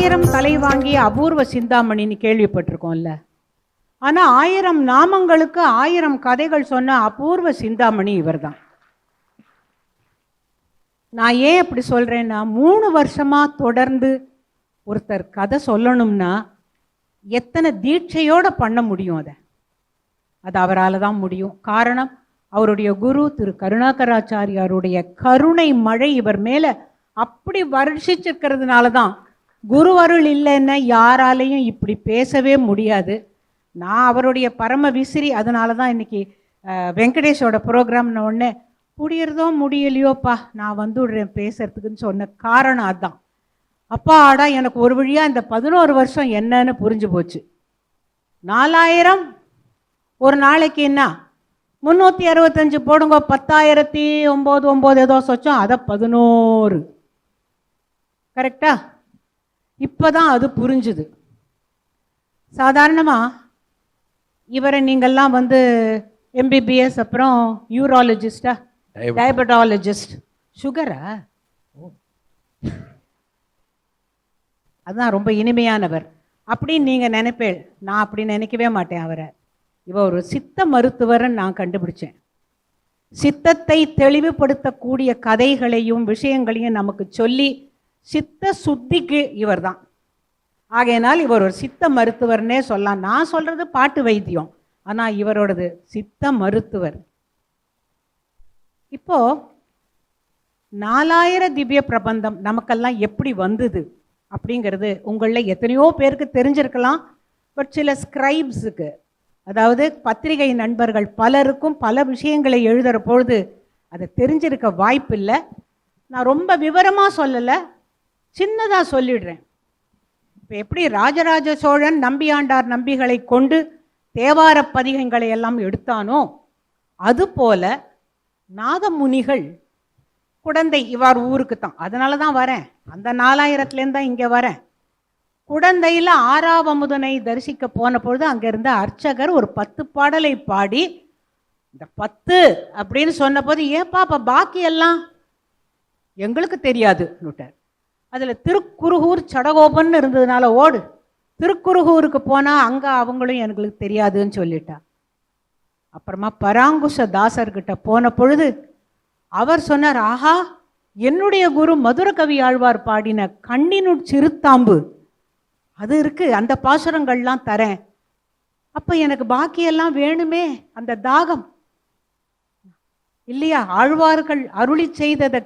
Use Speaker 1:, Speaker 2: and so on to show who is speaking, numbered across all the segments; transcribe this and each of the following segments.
Speaker 1: ஆயிரம் தலை வாங்கிய அபூர்வ சிந்தாமணின்னு கேள்விப்பட்டிருக்கோம்ல. ஆனா ஆயிரம் நாமங்களுக்கு ஆயிரம் கதைகள் சொன்ன அபூர்வ சிந்தாமணி இவர்தான். நான் ஏன் இப்படி சொல்றேன்னா மூணு வருஷமா தொடர்ந்து ஒருத்தர் கதை சொல்லணும்னா எத்தனை தீட்சையோட பண்ண முடியும் அதை? அது அவரால் தான் முடியும். காரணம் அவருடைய குரு திரு கருணாகராச்சாரியாருடைய கருணை மழை இவர் மேல அப்படி வருஷிச்சிருக்கிறதுனால தான் குருவருள் இல்லைன்னா யாராலையும் இப்படி பேசவே முடியாது. நான் அவருடைய பரம விசிறி அதனால தான் இன்னைக்கு வெங்கடேஷோட ப்ரோக்ராம்னு ஒன்று முடியறதோ முடியலையோப்பா நான் வந்துடுறேன் பேசுறதுக்குன்னு சொன்ன காரணம் அதான். அப்பா ஆடா எனக்கு ஒரு வழியாக இந்த பதினோரு வருஷம் என்னன்னு புரிஞ்சு போச்சு. நாலாயிரம் ஒரு நாளைக்கு என்ன? முந்நூற்றி அறுபத்தஞ்சு போடுங்க பத்தாயிரத்தி ஒம்பது ஒம்பது ஏதோ சொச்சோம் அதை பதினோரு. கரெக்டா? இப்போதான் அது புரிஞ்சுது. சாதாரணமாக இவரை நீங்கள்லாம் வந்து எம்பிபிஎஸ் அப்புறம் யூராலஜிஸ்டா டயபட்டாலஜிஸ்ட் சுகரா அதுதான் ரொம்ப இனிமையானவர். அப்படின்னு நீங்கள் நினைப்பேள் நான் அப்படி நினைக்கவே மாட்டேன் அவரை. இவ ஒரு சித்த மருத்துவர்ன்னு நான் கண்டுபிடிச்சேன். சித்தத்தை தெளிவுபடுத்தக்கூடிய கதைகளையும் விஷயங்களையும் நமக்கு சொல்லி சித்த சுத்திக்கு இவர்தான். ஆகையினால் இவர் ஒரு சித்த மருத்துவர்னே சொல்லலாம். நான் சொல்றது பாட்டு வைத்தியம். ஆனால் இவரோடது சித்த மருத்துவர். இப்போ நாலாயிர திவ்ய பிரபந்தம் நமக்கெல்லாம் எப்படி வந்தது அப்படிங்கிறது உங்களில் எத்தனையோ பேருக்கு தெரிஞ்சிருக்கலாம். பட் சில ஸ்கிரைப்ஸுக்கு அதாவது பத்திரிகை நண்பர்கள் பலருக்கும் பல விஷயங்களை எழுதுகிற பொழுது அதை தெரிஞ்சிருக்க வாய்ப்பில்லை. நான் ரொம்ப விவரமாக சொல்லலை. சின்னதாக சொல்லிடுறேன். இப்போ எப்படி ராஜராஜ சோழன் நம்பியாண்டார் நம்பிகளை கொண்டு தேவார பதிகங்களை எல்லாம் எடுத்தானோ அதுபோல நாதமுனிகள் குடந்தை இவ்வாறு ஊருக்கு தான். அதனால தான் வரேன். அந்த நாலாயிரத்துலேருந்து தான் இங்கே வரேன். குடந்தையில் ஆறாவமுதனை தரிசிக்க போன பொழுது அங்கே இருந்த அர்ச்சகர் ஒரு பத்து பாடலை பாடி இந்த பத்து அப்படின்னு சொன்னபோது ஏப்பா அப்போ பாக்கி எல்லாம் எங்களுக்கு தெரியாதுன்னுட்டார் அதில் திருக்குருகூர் சடகோபன் இருந்ததுனால ஓடு. திருக்குருகூருக்கு போனால் அங்கே அவங்களும் எங்களுக்கு தெரியாதுன்னு சொல்லிட்டா. அப்புறமா பராங்குஷ தாசர்கிட்ட போன பொழுது அவர் சொன்னார் ஆஹா என்னுடைய குரு மதுரகவி ஆழ்வார் பாடின கண்ணினுட் சிறுத்தாம்பு. அது இருக்கு அந்த பாசுரங்கள்லாம் தரேன். அப்போ எனக்கு பாக்கியெல்லாம் வேணுமே அந்த தாகம். இல்லையா ஆழ்வார்கள் அருளி செய்ததை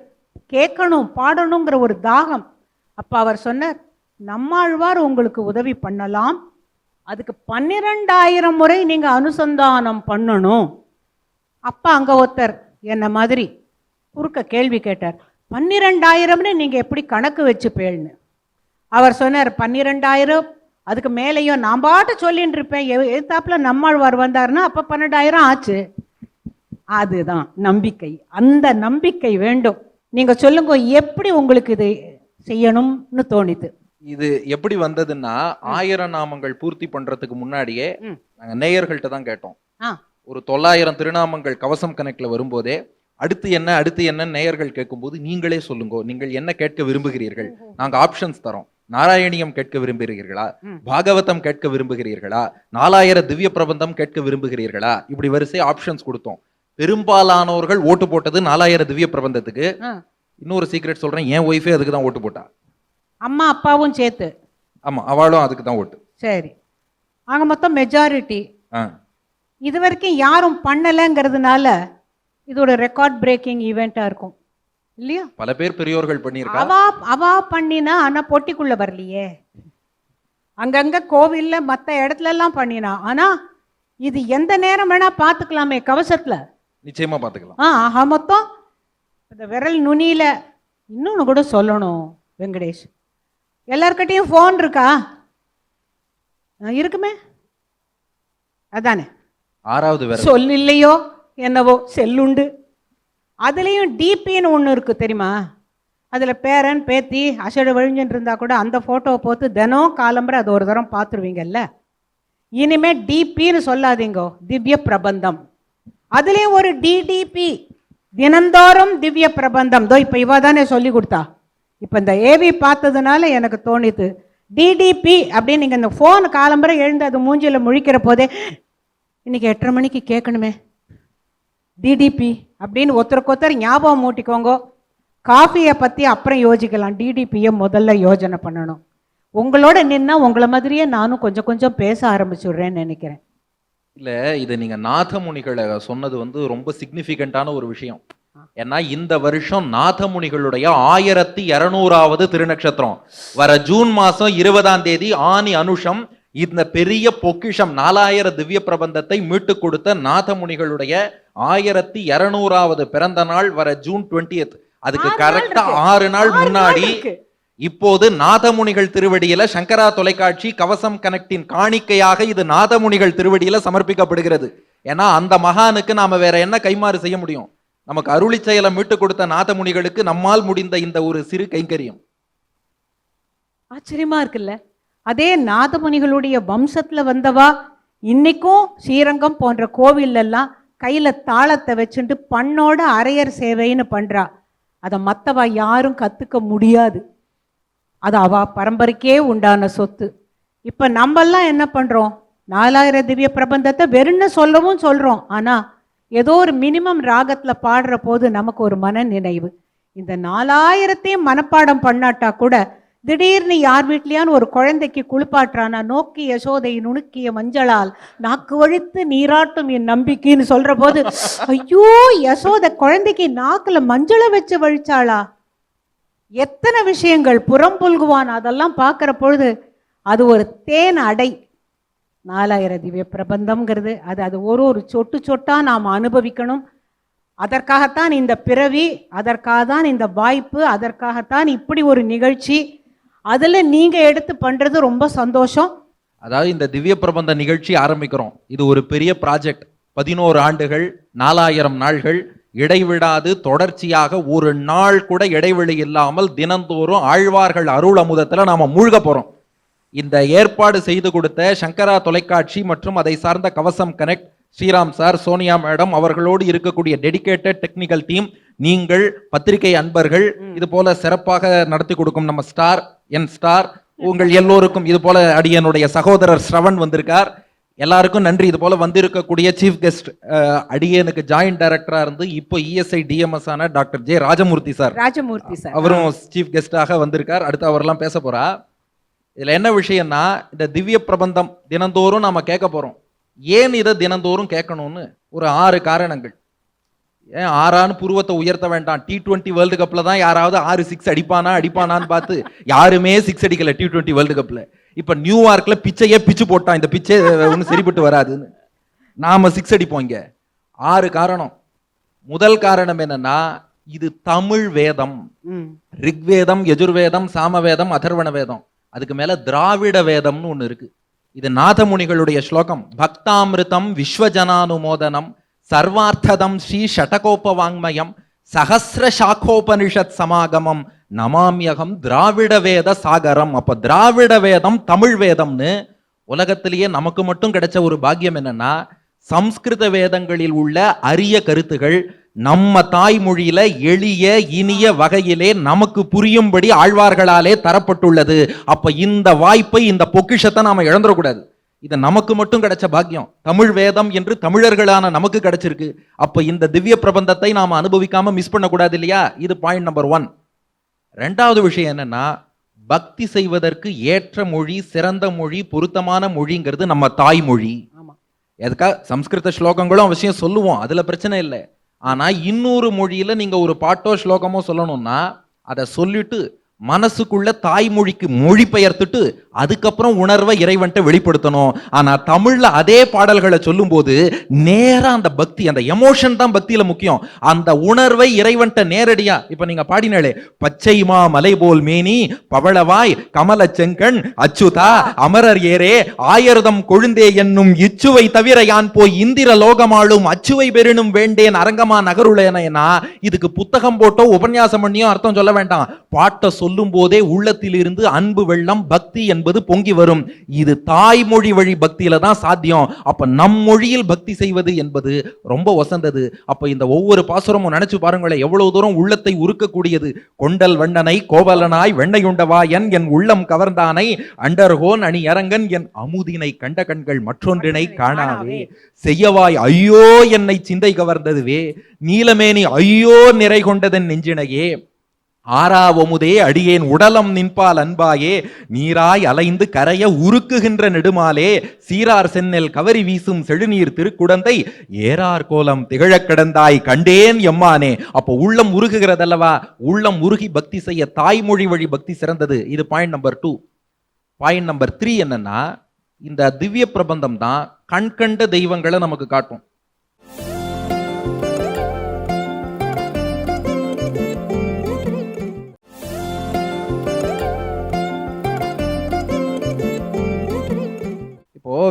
Speaker 1: கேட்கணும் பாடணுங்கிற ஒரு தாகம். அப்போ அவர் சொன்னார் நம்மாழ்வார் உங்களுக்கு உதவி பண்ணலாம். அதுக்கு பன்னிரெண்டாயிரம் முறை நீங்கள் அனுசந்தானம் பண்ணணும். அப்பா அங்கே ஒருத்தர் என்ன மாதிரி குறுக்க கேள்வி கேட்டார் பன்னிரெண்டாயிரம்னு நீங்கள் எப்படி கணக்கு வச்சுப்பேள்னு அவர் சொன்னார் பன்னிரெண்டாயிரம் அதுக்கு மேலேயும் நான் பாட்டு சொல்லிட்டு இருப்பேன். எதிர்த்தாப்பில் நம்மாழ்வார் வந்தாருன்னா அப்போ பன்னெண்டாயிரம் ஆச்சு. அதுதான் நம்பிக்கை. அந்த நம்பிக்கை வேண்டும். நீங்கள் சொல்லுங்க எப்படி உங்களுக்கு இது செய்யணும்னு தோணித்து.
Speaker 2: இது எப்படி வந்ததுன்னா ஆயிரம் நாமங்கள் பூர்த்தி பண்றதுக்கு முன்னாடியே. நாங்க நேயர்கள்ட்ட தான் கேட்டோம். ஒரு தொள்ளாயிரம் திருநாமங்கள் கவசம் கணக்குல வரும்போதே அடுத்து என்ன அடுத்து என்ன நேயர்கள் கேட்கும்போது நீங்களே சொல்லுங்க நீங்கள் என்ன கேட்க விரும்புகிறீர்கள்? நாங்க ஆப்ஷன்ஸ் தரோம். நாராயணியம் கேட்க விரும்புகிறீர்களா. பாகவதம் கேட்க விரும்புகிறீர்களா? நாலாயிர திவ்ய பிரபந்தம் கேட்க விரும்புகிறீர்களா? இப்படி வரிசை ஆப்ஷன்ஸ் கொடுத்தோம். பெரும்பாலானவர்கள் ஓட்டு போட்டது நாலாயிர திவ்ய பிரபந்தத்துக்கு. இன்னொரு சீக்ரெட் சொல்றேன். என் ஒய்ஃபே அதுக்கு தான் ஓட்டு போட்டா.
Speaker 1: அம்மா அப்பாவும் சேர்த்து.
Speaker 2: ஆமா அவளும் அதுக்கு தான் ஓட்டு.
Speaker 1: சரி. ஆக மொத்தம் மெஜாரிட்டி இது வரைக்கும் யாரும் பண்ணலைங்கிறதுனால இது ஒரு ரெக்கார்ட் பிரேக்கிங் ஈவெண்ட்டாக இருக்கும். இல்லையா?
Speaker 2: பல பேர் பெரியோர்கள் பண்ணியிருக்கா?
Speaker 1: அவா அவா பண்ணினா ஆனா பொட்டிக்குள்ள வரலையே. அங்கங்க கோவில்ல மத்த இடத்துல எல்லாம் பண்ணினா. ஆனா இது எந்த நேரம் வேணா பார்த்துக்கலாமே கவசத்துல.
Speaker 2: நிச்சயமா பாத்துக்கலாம்
Speaker 1: ஆ ஆஹா மொத்தம் இந்த விரல் நுனியில இன்னொன்னு கூட சொல்லணும் வெங்கடேஷ். எல்லார்கிட்டயும் ஃபோன் இருக்கா? இருக்குமே? அதானே?
Speaker 2: ஆறாவது
Speaker 1: சொல் இல்லையோ என்னவோ செல்லுண்டு. அதுலேயும் டிபின்னு ஒன்று இருக்கு தெரியுமா? அதில் பேரன் பேத்தி அசடு வழிஞ்சுட்டு இருந்தா கூட அந்த ஃபோட்டோவை போட்டு தினம் காலம்பரை அது ஒரு தரம் பார்த்துருவீங்கல்ல? இனிமே டிபின்னு சொல்லாதீங்கோ திவ்ய பிரபந்தம். அதுலேயும் ஒரு டிடிபி தினந்தோறும் திவ்ய பிரபந்தம். தோ இப்போ இவ தானே சொல்லி கொடுத்தா. இப்போ இந்த ஏவி பார்த்ததுனால எனக்கு தோணித்து டிடிபி அப்படின்னு நீங்கள் இந்த ஃபோன் காலம்பரை எழுந்து அது மூஞ்சியில் முழிக்கிற போதே இன்னைக்கு எட்டரை மணிக்கு கேட்கணுமே. டிடிபி அப்படின்னு ஒருத்தருக்கு ஒருத்தர் ஞாபகம் மூட்டிக்கோங்க. காஃபியை பற்றி அப்புறம் யோசிக்கலாம். டிடிபியை முதல்ல யோஜனை பண்ணணும். உங்களோட நின்னா உங்களை மாதிரியே நானும் கொஞ்சம் கொஞ்சம் பேச ஆரம்பிச்சுடுறேன்னு நினைக்கிறேன்.
Speaker 2: இல்ல இது நீங்க நாதமுனிகளை சொன்னது வந்து ரொம்ப சிக்னிஃபிகண்டான ஒரு விஷயம் ஏன்னா இந்த வருஷம் நாதமுனிகளுடைய ஆயிரத்தி இருநூறாவது திருநக்ஷத்திரம் வர ஜூன் மாசம் இருபதாம் தேதி ஆனி அனுஷம் இந்த பெரிய பொக்கிஷம் நாலாயிரம் திவ்ய பிரபந்தத்தை மீட்டு கொடுத்த நாதமுனிகளுடைய ஆயிரத்தி இருநூறாவது பிறந்த நாள் வர ஜூன் 20th அதுக்கு கரெக்டா. ஆறு நாள் முன்னாடி. இப்போது நாதமுனிகள் திருவடியில சங்கரா தொலைக்காட்சி கவசம் கனெக்டின் காணிக்கையாக இது நாதமுனிகள் திருவடியில சமர்ப்பிக்கப்படுகிறது. ஏன்னா அந்த மகானுக்கு நாம வேற என்ன கைமாறு செய்ய முடியும்? நமக்கு அருளி செயலை மீட்டு கொடுத்த நாதமுனிகளுக்கு நம்மால் முடிந்த இந்த ஒரு சிறு கைங்கரியம்.
Speaker 1: ஆச்சரியமா இருக்குல்ல? அதே நாதமுனிகளுடைய வம்சத்துல வந்தவா இன்னைக்கும் ஸ்ரீரங்கம் போன்ற கோவில் எல்லாம் கையில தாளத்தை வச்சுட்டு பண்ணோட அரையர் சேவைன்னு பண்றா. அதை மத்தவா யாரும் கத்துக்க முடியாது. அது அவ பரம்பரைக்கே உண்டான சொத்து. இப்போ நம்மெல்லாம் என்ன பண்ணுறோம் நாலாயிரம் திவ்ய பிரபந்தத்தை வெறும்னு சொல்லவும் சொல்கிறோம் ஆனால் ஏதோ ஒரு மினிமம் ராகத்தில் பாடுற போது நமக்கு ஒரு மன நினைவு இந்த நாலாயிரத்தையும் மனப்பாடம் பண்ணாட்டா கூட திடீர்னு யார் வீட்லையான்னு ஒரு குழந்தைக்கு குளிப்பாட்டுறானா நோக்கி யசோதை நுணுக்கிய மஞ்சளால் நாக்கு வழித்து நீராட்டும் என் நம்பிக்கைன்னு சொல்கிற போது ஐயோ யசோதை குழந்தைக்கு நாக்கில் மஞ்சளை வச்சு வழிச்சாளா? எத்தனை விஷயங்கள் புறம் புல்குவான் அதெல்லாம் பார்க்குற பொழுது அது ஒரு தேன் அடை. நாலாயிரம் திவ்ய பிரபந்தம்ங்கிறது. அது அது ஒரு ஒரு சொட்டு சொட்டாக நாம் அனுபவிக்கணும். அதற்காகத்தான் இந்த பிறவி அதற்காக தான் இந்த வாய்ப்பு அதற்காகத்தான் இப்படி ஒரு நிகழ்ச்சி. அதில் நீங்கள் எடுத்து பண்ணுறது ரொம்ப சந்தோஷம்.
Speaker 2: அதாவது இந்த திவ்ய பிரபந்த நிகழ்ச்சி ஆரம்பிக்கிறோம். இது ஒரு பெரிய ப்ராஜெக்ட் பதினோரு ஆண்டுகள் நாலாயிரம் நாள்கள். இடைவிடாது தொடர்ச்சியாக ஒரு நாள் கூட இடைவெளி இல்லாமல் தினந்தோறும் ஆழ்வார்கள் அருள் அமுதத்துல நாம மூழ்க போறோம். இந்த ஏற்பாடு செய்து கொடுத்த சங்கரா தொலைக்காட்சி மற்றும் அதை சார்ந்த கவசம் connect Sriram sir Sonia madam அவர்களோடு இருக்கக்கூடிய டெடிகேட்டட் டெக்னிக்கல் டீம் நீங்கள் பத்திரிகை அன்பர்கள் இது போல சிறப்பாக நடத்தி கொடுக்கும் நம்ம ஸ்டார் என் ஸ்டார் உங்கள் எல்லோருக்கும் இது போல அடியனுடைய சகோதரர் ஸ்ரவன் வந்திருக்கார். எல்லாருக்கும் நன்றி. இது போல வந்திருக்கக்கூடிய சீஃப் கெஸ்ட் அடியனுக்கு ஜாயிண்ட் டைரக்டரா இருந்து இப்போ E இஎஸ்ஐ டிஎம்எஸ் ஆன doctor J Rajamurthy sir.
Speaker 1: Rajamurthy sir.
Speaker 2: அவரும் சீஃப் கெஸ்டாக வந்திருக்கார். அடுத்து அவரெல்லாம் பேச போறா. இதுல என்ன விஷயம்னா இந்த திவ்ய பிரபந்தம் தினந்தோறும் நாம கேட்க போறோம். ஏன் இதை தினந்தோறும் கேட்கணும்னு? ஒரு ஆறு காரணங்கள். ஏன் ஆறான்னு புருவத்தை உயர்த்த வேண்டாம். டி டுவெண்ட்டி வேர்ல்டு கப்ல தான் யாராவது ஆறு சிக்ஸ் அடிப்பானா அடிப்பானான்னு பார்த்து யாருமே சிக்ஸ் அடிக்கல டி டுவெண்ட்டி வேர்ல்டு கப்ல இப்ப நியூயார்க்ல பிச்சையே பிச்சு போட்டான்? இந்த பிச்சை ஒன்றும் சரிப்பட்டு வராதுன்னு. நாம சிக்ஸ் அடிப்போம் இங்க. ஆறு காரணம். முதல் காரணம் என்னன்னா இது தமிழ் வேதம். ரிக்வேதம் யஜுர்வேதம் சாமவேதம் அதர்வண வேதம். அதுக்கு மேல திராவிட வேதம்னு ஒண்ணு இருக்கு. இது நாதமுனிகளுடைய ஸ்லோகம். பக்தாமிருதம் விஸ்வஜனானுமோதனம் சர்வார்த்ததம் ஸ்ரீ ஷடகோப வாங்மயம் சஹசிர சாக்கோபனிஷத் சமாகமம் நமாமியகம் திராவிட வேத சாகரம். அப்போ திராவிட வேதம் தமிழ் வேதம்னு உலகத்திலேயே நமக்கு மட்டும் கிடைச்ச ஒரு பாக்கியம் என்னன்னா சம்ஸ்கிருத வேதங்களில் உள்ள அரிய கருத்துகள் நம்ம தாய்மொழியில எளிய இனிய வகையிலே நமக்கு புரியும்படி ஆழ்வார்களாலே தரப்பட்டுள்ளது. அப்ப இந்த வாய்ப்பை இந்த பொக்கிஷத்தை நாம இழந்துடக்கூடாது. இது நமக்கு மட்டும் கிடைச்ச பாக்கியம். தமிழ் வேதம் என்று தமிழர்களான நமக்கு கிடைச்சிருக்கு. அப்ப இந்த திவ்ய பிரபந்தத்தை நாம அனுபவிக்காம மிஸ் பண்ணக்கூடாது இல்லையா? இது பாயிண்ட் நம்பர் ஒன் ரெண்டாவது விஷயம் என்னன்னா பக்தி செய்வதற்கு ஏற்ற மொழி சிறந்த மொழி பொருத்தமான மொழிங்கிறது நம்ம தாய்மொழி. எதுக்கா? சம்ஸ்கிருத ஸ்லோகங்களும் அவசியம் சொல்லுவோம். அதுல பிரச்சனை இல்லை. ஆனா இன்னொரு மொழியில நீங்க ஒரு பாட்டோ ஸ்லோகமோ சொல்லணும்னா அதை சொல்லிட்டு மனசுக்குள்ள தாய்மொழிக்கு மொழி பெயர்த்துட்டு அதுக்கப்புறம் உணர்வை இறைவன்ட்ட வெளிப்படுத்தணும். ஆனா தமிழ்ல அதே பாடல்களை சொல்லும்போது நேரா அந்த பக்தி அந்த எமோஷன் தான் பக்தியில முக்கியம். அந்த உணர்வை இறைவன்ட்ட நேரடியா இப்ப நீங்க பாடினாலே பச்சைமா மலை போல் மேனி பவளவாய் கமல செங்கண் அச்சுதா அமரர் ஏரே ஆயிரதம் கொழுந்தே என்னும் இச்சுவை தவிர யான் போய் இந்திர லோகமாளும் அச்சுவை பெறினும் வேண்டேன் அரங்கமா நகருளேனா இதுக்கு புத்தகம் போட்டோ உபன்யாசம் பண்ணியோ அர்த்தம் சொல்ல வேண்டாம். பாட்டை சொல்லும் போதே உள்ளத்திலிருந்து அன்பு வெள்ளம் பக்தி என்பது பொங்கி வரும். இது தாய்மொழி வழி பக்தியில தான் சாத்தியம். அப்ப நம் மொழியில் பக்தி செய்வது என்பது ரொம்ப வசந்தது. அப்ப இந்த ஒவ்வொரு பாசுரமும் நினைச்சு பாருங்களேன் எவ்வளவு தூரம் உள்ளத்தை உருக்கக்கூடியது. கொண்டல் வண்ணனை கோவலனாய் வெண்ணையுண்டவாயன் என் உள்ளம் கவர்ந்தானை அண்டர்கோன் அணி அரங்கன் என் அமுதினை கண்ட கண்கள் மற்றொன்றினை காணாவே செய்யவாய் ஐயோ என்னை சிந்தை கவர்ந்ததுவே. நீலமேனி ஐயோ நிறை கொண்டதன் நெஞ்சினையே. ஆறாவமுதே அடியேன் உடலம் நின்பால் அன்பாயே நீராய் அலைந்து கரைய உருக்குகின்ற நெடுமாலே சீரார் சென்னல் கவரி வீசும் செழுநீர் திருக்குடந்தை ஏறார் கோலம் திகழக் கிடந்தாய் கண்டேன் எம்மானே. அப்போ உள்ளம் உருகுகிறதல்லவா? உள்ளம் உருகி பக்தி செய்ய தாய்மொழி வழி பக்தி சிறந்தது. இது point number two point number three என்னன்னா இந்த திவ்ய பிரபந்தம் தான் கண்கண்ட தெய்வங்களை நமக்கு காட்டும்.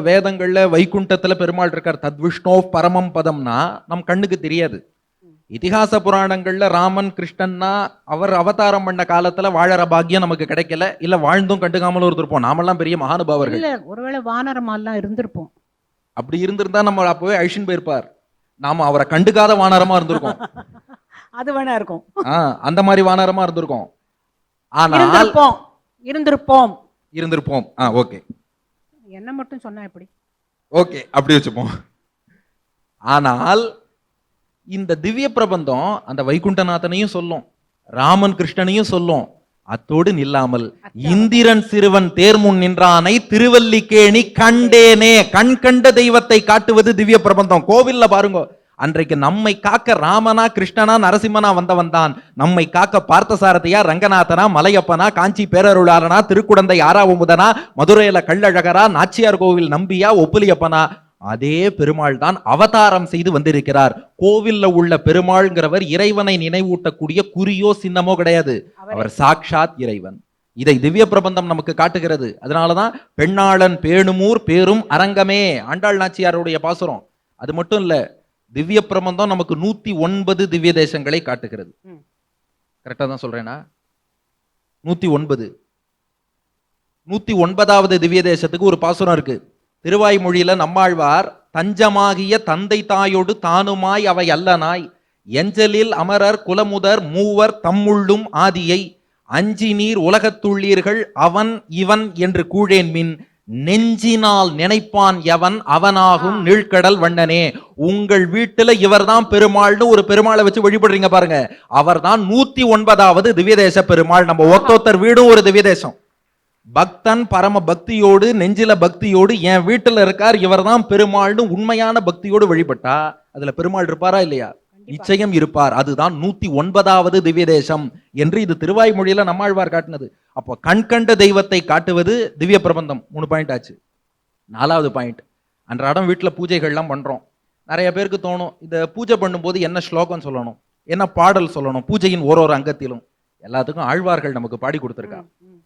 Speaker 2: வேதங்கள்ல வைகுண்டத்துல பெருமாள் இருக்கார். தத்விஷ்ணோ பரமம் பதம்னா நம் கண்ணுக்கு தெரியாது. இதிகாச புராணங்கள்ல ராமன் கிருஷ்ணன்னா அவர் அவதாரம் பண்ண காலத்துல வாழற பாக்கியம் நமக்கு கிடைக்கல. இல்ல வாழ்ந்தும் கண்டுக்காமலும் இருந்திருப்போம். நாமெல்லாம் பெரிய மகானுபாவர்கள்.
Speaker 1: ஒருவேளை வானரமாலாம் இருந்திருப்போம்.
Speaker 2: அப்படி இருந்திருந்தா நம்ம அப்பவே அழிச்சுன்னு போயிருப்பார். நாம அவரை கண்டுக்காத வானரமா இருந்திருக்கோம்.
Speaker 1: அது வேணா இருக்கும்.
Speaker 2: அந்த மாதிரி வானரமா இருந்திருக்கோம். ஆனால்
Speaker 1: இருந்திருப்போம். இருந்திருப்போம்.
Speaker 2: இருந்திருப்போம். ஆ ஓகே.
Speaker 1: என்ன மட்டும் சொன்னா எப்படி?
Speaker 2: ஓகே அப்படி வச்சுப்போம். ஆனால் இந்த திவ்ய பிரபந்தம் அந்த வைகுண்டநாதனையும் சொல்லும் ராமன் கிருஷ்ணனையும் சொல்லும் அத்தோடு நில்லாமல் இந்திரன் சிறுவன் தேர்முன் நின்றானை திருவல்லிக்கேணி கண்டேனே. கண் கண்ட தெய்வத்தை காட்டுவது திவ்ய பிரபந்தம். கோவில்ல பாருங்க அன்றைக்கு நம்மை காக்க ராமனா கிருஷ்ணனா நரசிம்மனா வந்தவன் தான். நம்மை காக்க பார்த்தசாரதியா ரங்கநாதனா மலையப்பனா காஞ்சி பேரருளாளனா திருக்குடந்தை ஆறாவமுதனா மதுரையில கள்ளழகரா நாச்சியார் கோவில் நம்பியா ஒப்புலியப்பனா. அதே பெருமாள் தான் அவதாரம் செய்து வந்திருக்கிறார். கோவில்ல உள்ள பெருமாள்ங்கிறவர் இறைவனை நினைவூட்டக்கூடிய குறியோ சின்னமோ கிடையாது. அவர். சாக்ஷாத் இறைவன். இதை திவ்ய பிரபந்தம் நமக்கு காட்டுகிறது. அதனாலதான் பெண்ணாளன் பேணுமூர் பேரும் அரங்கமே. ஆண்டாள் நாச்சியாருடைய பாசுரம். அது மட்டும் இல்ல திவ்ய பிரபந்தம் நமக்கு நூத்தி ஒன்பது திவ்ய தேசங்களை காட்டுகிறது.
Speaker 1: ம்.
Speaker 2: கரெக்டா தான் சொல்றேனா? நூத்தி ஒன்பது. நூத்தி ஒன்பதாவது திவ்ய தேசத்துக்கு ஒரு பாசுரம் இருக்கு. திருவாய்மொழியில நம்மாழ்வார் தஞ்சமாகிய தந்தை தாயோடு தானுமாய் அவை அல்லனாய் எஞ்சலில் அமரர் குலமுதர் மூவர் தம்முள்ளும் ஆதியை அஞ்சி நீர் உலகத்துள்ளீர்கள் அவன் இவன் என்று கூழேன் மின் நெஞ்சினால் நினைப்பான் எவன்? அவனாகும் நீழ்கடல் வண்ணனே. உங்கள் வீட்டுல இவர்தான் பெருமாள்னு ஒரு பெருமாளை வச்சு வழிபடுறீங்க பாருங்க. அவர்தான் நூத்தி ஒன்பதாவது திவ்யதேச பெருமாள். நம்ம ஒத்தொத்தர் வீடும் ஒரு திவ்யதேசம். பக்தன் பரம பக்தியோடு நெஞ்சில பக்தியோடு என் வீட்டுல இருக்கார் இவர்தான் பெருமாள்னு உண்மையான பக்தியோடு வழிபட்டா அதுல பெருமாள் இருப்பாரா இல்லையா? நிச்சயம் இருப்பார். அதுதான் நூத்தி ஒன்பதாவது திவ்ய தேசம் என்று இது திருவாய்மொழியில நம்மாழ்வார் காட்டினது. அப்போ கண் கண்ட தெய்வத்தை காட்டுவது திவ்ய பிரபந்தம். மூணு பாயிண்ட் ஆச்சு. நாலாவது பாயிண்ட் அன்றாடம் வீட்டுல பூஜைகள்லாம் பண்றோம். நிறைய பேருக்கு தோணும் இந்த பூஜை பண்ணும்போது என்ன ஸ்லோகம் சொல்லணும் என்ன பாடல் சொல்லணும் பூஜையின் ஒரு ஒரு அங்கத்திலும். எல்லாத்துக்கும் ஆழ்வார்கள் நமக்கு பாடி கொடுத்துருக்கா.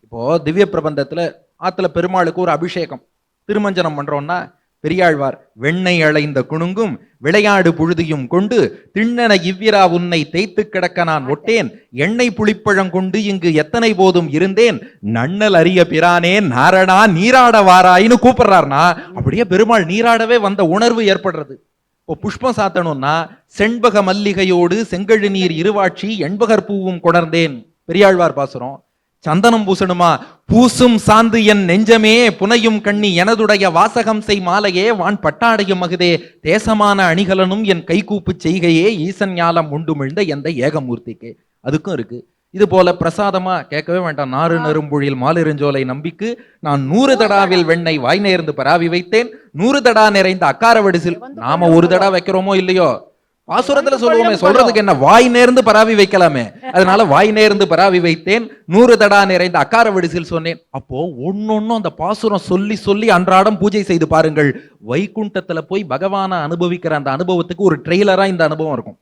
Speaker 2: இப்போ திவ்ய பிரபந்தத்துல ஆத்துல பெருமாளுக்கு ஒரு அபிஷேகம். திருமஞ்சனம் பண்றோம்னா பெரியாழ்வார் வெண்ணெய் அளைந்த குணுங்கும் விளையாடு புழுதியும் கொண்டு திண்ணன இவ்விரா உன்னை தேய்த்து கிடக்க நான் ஒட்டேன். எண்ணெய் புளிப்பழம் கொண்டு இங்கு எத்தனை போதும் இருந்தேன். நன்னல் அறிய பிரானே நாரணா நீராட வாராயின்னு கூப்பிடுறாருனா அப்படியே பெருமாள் நீராடவே வந்த உணர்வு ஏற்படுறது. இப்போ புஷ்பம் சாத்தணும்னா செண்பக மல்லிகையோடு செங்கழு நீர் இருவாட்சி எண்பகர் பூவும் கொணர்ந்தேன். பெரியாழ்வார் பாசுரம் சந்தனம் பூசணுமா? பூசும் சாந்து என் நெஞ்சமே புனையும் கண்ணி எனதுடைய வாசகம் செய் மாலையே வான் பட்டாடையும் மகுதே தேசமான அணிகலனும் என் கைகூப்பு செய்கையே ஈசன் ஞாலம் உண்டுமிழ்ந்த எந்த ஏகமூர்த்திக்கு. அதுக்கும் இருக்கு. இது போல பிரசாதமா கேட்கவே வேண்டாம். நாறு நறும்பொழில் மாலிருஞ்சோலை நம்பிக்கு நான் நூறு தடாவில் வெண்ணெய் வாய் நேர்ந்து பராவி வைத்தேன். நூறு தடா நிறைந்த அக்கார வடிசில் நாம ஒரு தடா? வைக்கிறோமோ இல்லையோ? பாசுரத்துல சொல்லுவோமே சொல்றதுக்கு என்ன வாய் நேர்ந்து பராவி வைக்கலாமே. அதனால வாய் நேர்ந்து பராவி வைத்தேன் நூறு தடா நிறைந்த அக்கார வடிசில் சொன்னேன். அப்போ ஒன்னொன்னும் அந்த பாசுரம் சொல்லி சொல்லி அன்றாடம் பூஜை செய்து பாருங்கள். வைகுண்டத்துல போய் பகவானை அனுபவிக்கிற அந்த அனுபவத்துக்கு ஒரு ட்ரெய்லரா இந்த அனுபவம் இருக்கும்.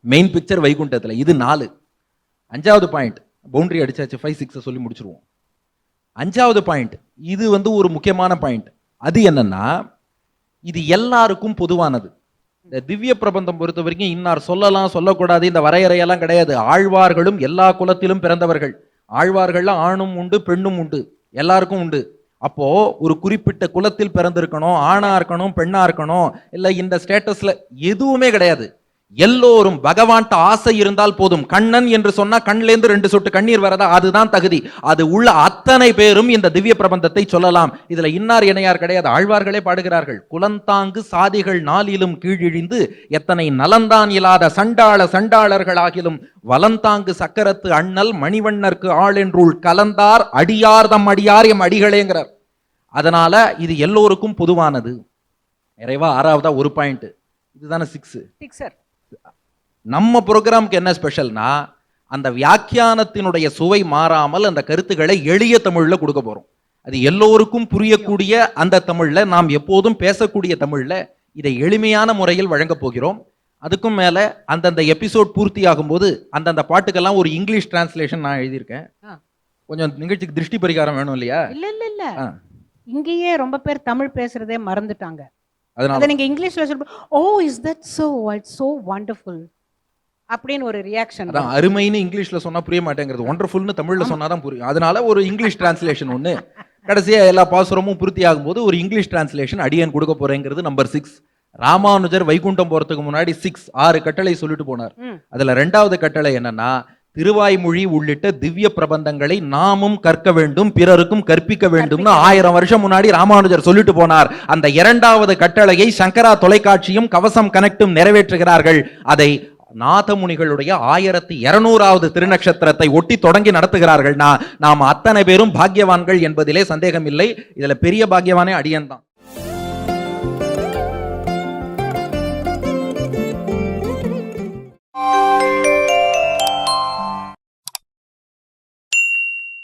Speaker 2: மெயின் பிக்சர் வைகுண்டத்துல இது நாலு. அஞ்சாவது பாயிண்ட் பவுண்டரி அடிச்சாச்சு ஃபைவ் சிக்ஸ் சொல்லி முடிச்சிருவோம். அஞ்சாவது பாயிண்ட் இது வந்து ஒரு முக்கியமான பாயிண்ட் அது என்னன்னா இது எல்லாருக்கும் பொதுவானது. இந்த திவ்ய பிரபந்தம் பொறுத்த வரைக்கும் இன்னார் சொல்லலாம் சொல்லக்கூடாது இந்த வரையறையெல்லாம் கிடையாது. ஆழ்வார்களும் எல்லா குலத்திலும் பிறந்தவர்கள். ஆழ்வார்கள்ல ஆணும் உண்டு பெண்ணும் உண்டு. எல்லாருக்கும் உண்டு. அப்போ ஒரு குறிப்பிட்ட குலத்தில் பிறந்திருக்கணும் ஆணா இருக்கணும் பெண்ணா இருக்கணும் இல்லை இந்த ஸ்டேட்டஸ்ல எதுவுமே கிடையாது. எல்லோரும் பகவான்கிட்ட ஆசை இருந்தால் போதும். கண்ணன் என்று சொன்னா கண்ல ரெண்டு சொட்டு கண்ணீர் வரதா? அதுதான் தகுதி. அது உள்ள அத்தனை பேரும் இந்த திவ்ய பிரபந்தத்தை சொல்லலாம். இதுல இன்னார் இணையார் கிடையாது. ஆழ்வார்களே பாடுகிறார்கள். குலந்தாங்கு சாதிகள் நாளிலும் கீழிழிந்து எத்தனை நலந்தான் இல்லாத சண்டாள சண்டாளர்களாகிலும் வலந்தாங்கு சக்கரத்து அண்ணல் மணிவண்ணர்க்கு ஆள் என்றுள் கலந்தார். அடியார்தம் அடியார் எம் அடிகளேங்கிறார். அதனால இது எல்லோருக்கும் பொதுவானது. நிறைவா ஆறாவதா ஒரு பாயிண்ட் இதுதானே சிக்ஸ்.
Speaker 1: டிக்ஸர்
Speaker 2: நம்ம ப்ரோக்ராம்க்கு என்ன ஸ்பெஷல்னா அந்த வியாக்கியானத்தினுடைய சுவை மாறாமல் அந்த கருத்துக்களை எளிய தமிழ்ல கொடுக்க போறோம். அது எல்லோருக்கும் புரியக்கூடிய அந்த தமிழ்ல நாம் எப்போதும் பேசக்கூடிய தமிழ்ல இதை எளிமையான முறையில் வழங்கப் போகிறோம். அதுக்கும் மேல அந்தந்த எபிசோட் பூர்த்தி ஆகும்போது அந்தந்த பாட்டுக்கெல்லாம் ஒரு இங்கிலீஷ் டிரான்ஸ்லேஷன் நான் எழுதியிருக்கேன். கொஞ்சம் நிகழ்ச்சிக்கு திருஷ்டி பரிகாரம் வேணும் இல்லையா?
Speaker 1: இல்ல இல்ல இல்ல. இங்கேயே ரொம்ப பேர் தமிழ் பேசுறதே மறந்துட்டாங்க.
Speaker 2: அதனால
Speaker 1: அதை நீங்க இங்கிலீஷ்ல சொல்ல ஓ is that so it's so wonderful அப்படின்னு ஒரு ரியாக்ஷன்
Speaker 2: அதான் அருமைன்னு இங்கிலீஷ்ல சொன்னா புரிய மாட்டேங்கிறது. ஒண்டர்ஃபுல்னு தமிழ்ல சொன்னாதான் புரியும். அதனால ஒரு இங்கிலீஷ் டிரான்ஸ்லேஷன் ஒண்ணு. கடைசியா எல்லா பாசுரமும் பூர்த்தி ஆகும்போது ஒரு இங்கிலீஷ் டிரான்ஸ்லேஷன் அடியன் கொடுக்க போறேங்கிறது நம்பர் சிக்ஸ் ராமானுஜர் வைகுண்டம் போறதுக்கு முன்னாடி சிக்ஸ் ஆறு கட்டளை சொல்லிட்டு போனார். அதுல ரெண்டாவது கட்டளை என்னன்னா திருவாய்மொழி உள்ளிட்ட திவ்ய பிரபந்தங்களை நாமும் கற்க வேண்டும் பிறருக்கும் கற்பிக்க வேண்டும்னு ஆயிரம் வருஷம் முன்னாடி ராமானுஜர் சொல்லிட்டு போனார். அந்த இரண்டாவது கட்டளையை சங்கரா தொலைக்காட்சியும் கவசம் கனெக்டும் நிறைவேற்றுகிறார்கள். அதை நாதமுனிகளுடைய ஆயிரத்தி இருநூறாவது திருநக்ஷத்திரத்தை ஒட்டி தொடங்கி நடத்துகிறார்கள்னா நாம் அத்தனை பேரும் பாக்கியவான்கள் என்பதிலே சந்தேகம் இல்லை இதுல பெரிய பாக்கியவானே அடியன் தான்